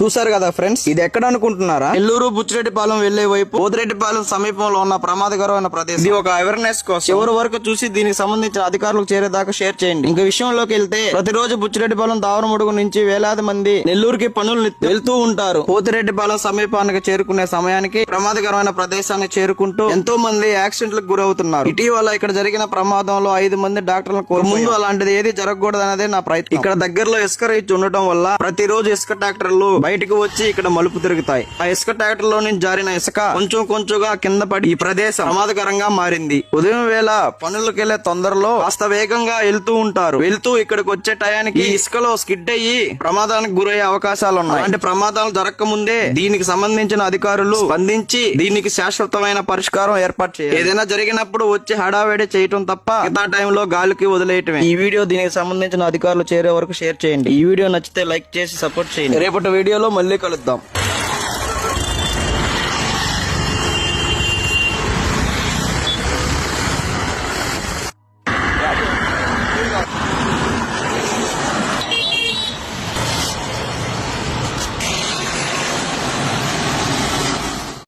చూసారు కదా ఫ్రెండ్స్? ఇది ఎక్కడ అనుకుంటున్నారా? నెల్లూరు బుచ్చిరెడ్డిపాలెం వెళ్ళే వైపు. పోతిరెడ్డిపాలెం సమీపంలో ఉన్న ప్రమాదకరమైన ప్రదేశం. ఇది ఒక అవేర్నెస్ కోసం. చివరి వరకు చూసి దీనికి సంబంధించిన అధికారులకు చేరేదాకా షేర్ చేయండి. ఇంకా విషయంలోకి వెళ్తే ప్రతిరోజు బుచ్చిరెడ్డిపాలెం దావరముడుగు నుంచి వేలాది మంది నెల్లూరుకి పనులు వెళ్తూ ఉంటారు. పోతిరెడ్డిపాలెం సమీపానికి చేరుకునే సమయానికి ప్రమాదకరమైన ప్రదేశానికి చేరుకుంటూ ఎంతో మంది యాక్సిడెంట్లకు గురవుతున్నారు. ఇటీవల ఇక్కడ జరిగిన ప్రమాదంలో ఐదు మంది డాక్టర్లను. ముందు అలాంటిది ఏది జరగకూడదు అనేది నా ప్రయత్నం. ఇక్కడ దగ్గరలో ఇసుక రీచ్ ఉండటం వల్ల ప్రతిరోజు ఇసుక ట్రాక్టర్లు బయటకు వచ్చి ఇక్కడ మలుపు తిరుగుతాయి. ఆ ఇసుక ట్రాక్టర్లో నుంచి జారిన ఇసుక కొంచెం కొంచెంగా కింద పడి ఈ ప్రదేశం ప్రమాదకరంగా మారింది. ఉదయం వేళ పనులకు వెళ్ళే తొందరలో కాస్త వేగంగా వెళ్తూ ఉంటారు. వెళ్తూ ఇక్కడికి వచ్చే టయానికి ఈ ఇసుకలో స్కిడ్ అయ్యి ప్రమాదానికి గురయ్యే అవకాశాలు ఉన్నాయి అంటే ప్రమాదాలు జరగక ముందే దీనికి సంబంధించిన అధికారులు స్పందించి దీనికి శాశ్వతమైన పరిష్కారం ఏర్పాటు చేయాలి. ఏదైనా జరిగినప్పుడు వచ్చి హడావేడి చేయటం తప్ప మిగతా టైంలో గాలికి వదిలేయటమే. ఈ వీడియో దీనికి సంబంధించిన అధికారులు చేరే వరకు షేర్ చేయండి. ఈ వీడియో నచ్చితే లైక్ చేసి సపోర్ట్ చేయండి. రేపటి వీడియో వీడియోలో మళ్ళీ కలుద్దాం.